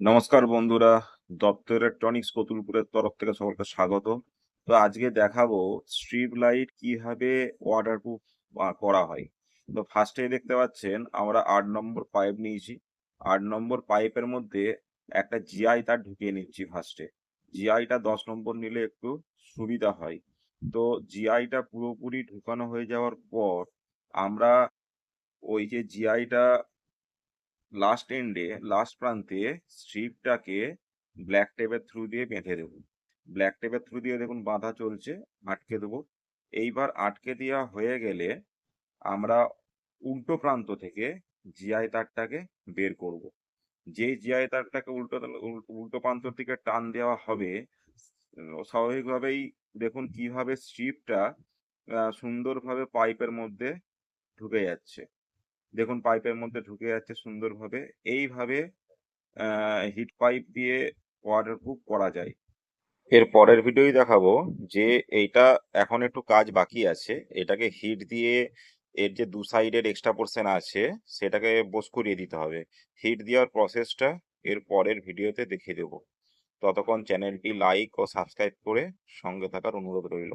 নমস্কার বন্ধুরা দত্ত ইলেকট্রনিক্স কতুলপুরের তরফ থেকে সকলকে স্বাগত। তো আজকে দেখাবো স্ট্রিপ লাইট কীভাবে ওয়াটারপ্রুফ করা হয়। তো ফার্স্টে দেখতে পাচ্ছেন, আমরা আট নম্বর পাইপ নিয়েছি। আট নম্বর পাইপের মধ্যে একটা জিআই তার ঢুকিয়ে নিচ্ছি ফার্স্টে জিআইটা দশ নম্বর নিলে একটু সুবিধা হয়। তো জিআইটা পুরোপুরি ঢুকানো হয়ে যাওয়ার পর আমরা ওই যে জিআইটা লাস্ট এন্ডে লাস্ট প্রান্তে স্ট্রিপটাকে ব্ল্যাক টেপের থ্রু দিয়ে বেঁধে দেবো। ব্ল্যাক টেপের থ্রু দিয়ে দেখুন বাঁধা চলছে, আটকে দেবো। এইবার আটকে দেওয়া হয়ে গেলে আমরা উল্টো প্রান্ত থেকে জিআই তারটাকে বের করব। যেই জিআই তারটাকে উল্টো উল্টো প্রান্ত থেকে টান দেওয়া হবে, স্বাভাবিকভাবেই দেখুন কীভাবে স্ট্রিপটা সুন্দরভাবে পাইপের মধ্যে ঢুকে যাচ্ছে। দেখুন পাইপের মধ্যে ঢুকে যাচ্ছে সুন্দরভাবে। এইভাবে হিট পাইপ দিয়ে ওয়াটারপ্রুফ করা যায়। এর পরের ভিডিওই দেখাবো যে এইটা এখন একটু কাজ বাকি আছে। এটাকে হিট দিয়ে এর যে দু সাইডের এক্সট্রা পোর্শন আছে, সেটাকে বোস করিয়ে দিতে হবে। হিট দেওয়ার প্রসেসটা এর পরের ভিডিওতে দেখিয়ে দেবো। ততক্ষণ চ্যানেলটি লাইক ও সাবস্ক্রাইব করে সঙ্গে থাকার অনুরোধ রইল।